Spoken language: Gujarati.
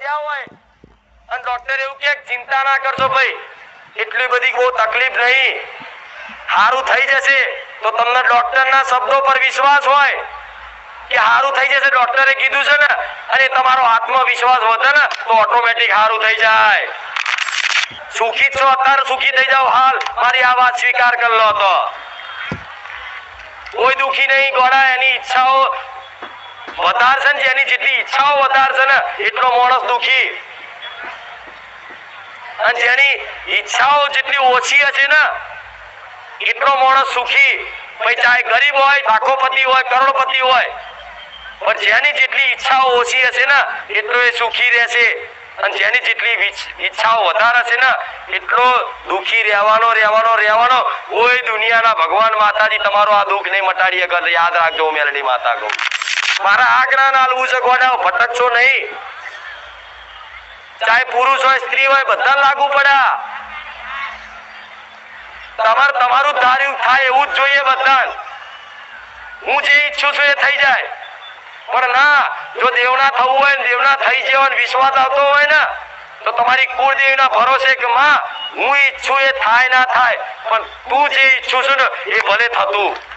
જ્યાં હોય અને ડોક્ટર એવું કે ચિંતા ના કરશો ભાઈ, એટલી બધી બહુ તકલીફ નહીં. સારું થઈ જશે તો તમને ડોક્ટરના શબ્દો પર વિશ્વાસ હોય. કે સારું થઈ જશે, ડોક્ટરે કીધું છે ને અને તમારો આત્મવિશ્વાસ વધે ને, તો ઓટોમેટિક સારું થઈ જાય. સુખી છો અત્યારે, સુખી થઈ જાઓ. હાલ, મારી આ વાત સ્વીકાર કરી લો તો. કોઈ દુખી નહીં, ગોળા, એની ઈચ્છાઓ વધારશે ને જેની જેટલી ઈચ્છાઓ વધારશે ને, એટલો માણસ દુખી. અને જેની ઈચ્છાઓ જેટલી ઓછી હશે ને, એટલો માણસ સુખી. ભાઈ ચાહે ગરીબ હોય લાખોપતિ હોય, કરોડપતિ હોય, પણ જેની જેટલી ઈચ્છાઓ ઓછી હશે ને, એટલો એ સુખી રહેશે. અને જેની જેટલી ઈચ્છાઓ વધારે હશે ને, એટલો દુખી રહેવાનો રહેવાનો રહેવાનો. કોઈ દુનિયાના ભગવાન માતાજી, તમારો આ દુઃખ નહીં મટાડી અગર યાદ રાખજો મેલડી માતા કહું. મારા આ જ્ઞાન આલવું છે ગોડા ભટકશો નહીં. ચાહે પુરુષ હોય, સ્ત્રી હોય બધા લાગુ પડ્યા. તમારે, તમારું ધાર્યું થાય એવું જ જોઈએ બધા હું જે ઈચ્છું છું એ થઈ જાય. પણ ના, જો દેવના થવું હોય ને દેવના થઈ જવા વિશ્વાસ આવતો હોય ને, તો તમારી કુળદેવીના ભરોસે કે માં, હું ઈચ્છું એ થાય ના થાય. પણ તું જે ઈચ્છું છું ને, એ ભલે થતું.